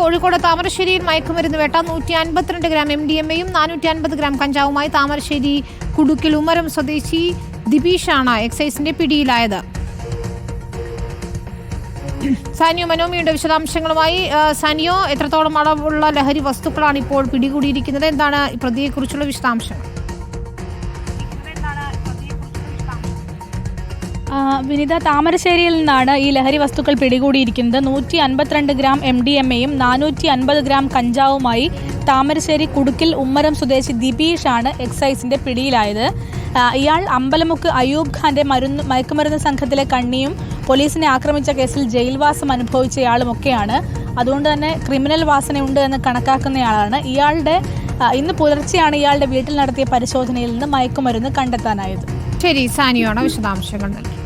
കോഴിക്കോട് താമരശ്ശേരിയിൽ മയക്കുമരുന്ന് വേട്ട. നൂറ്റി അൻപത്തിരണ്ട് ഗ്രാം എം ഡി എം എയും നാനൂറ്റി അൻപത് ഗ്രാം കഞ്ചാവുമായി താമരശ്ശേരി കുടുക്കിൽ ഉമരം സ്വദേശി ദിബീഷാണ് എക്സൈസിന്റെ പിടിയിലായത്. സാനിയോ മനോമിയുടെ വിശദാംശങ്ങളുമായി സാനിയോ എത്രത്തോളം അളവുള്ള ലഹരി വസ്തുക്കളാണ് ഇപ്പോൾ പിടികൂടിയിരിക്കുന്നത്? എന്താണ് പ്രതിയെക്കുറിച്ചുള്ള വിശദാംശങ്ങൾ? വിനിത താമരശ്ശേരിയിൽ നിന്നാണ് ഈ ലഹരി വസ്തുക്കൾ പിടികൂടിയിരിക്കുന്നത്. നൂറ്റി അൻപത്തിരണ്ട് ഗ്രാം എം ഡി എം എയും നാനൂറ്റി അൻപത് ഗ്രാം കഞ്ചാവുമായി താമരശ്ശേരി കുടുക്കിൽ ഉമ്മരം സ്വദേശി ദിബീഷാണ് എക്സൈസിന്റെ പിടിയിലായത്. ഇയാൾ അമ്പലമുക്ക് അയൂബ് ഖാന്റെ മരുന്ന് മയക്കുമരുന്ന് സംഘത്തിലെ കണ്ണിയും പോലീസിനെ ആക്രമിച്ച കേസിൽ ജയിൽവാസം അനുഭവിച്ചയാളുമൊക്കെയാണ്. അതുകൊണ്ട് തന്നെ ക്രിമിനൽ വാസനയുണ്ട് എന്ന് കണക്കാക്കുന്നയാളാണ്. ഇയാളുടെ ഇന്ന് പുലർച്ചെയാണ് ഇയാളുടെ വീട്ടിൽ നടത്തിയ പരിശോധനയിൽ നിന്ന് മയക്കുമരുന്ന് കണ്ടെത്താനായത്. ശരി സാനിയോണ വിശദാംശങ്ങൾ നൽകി.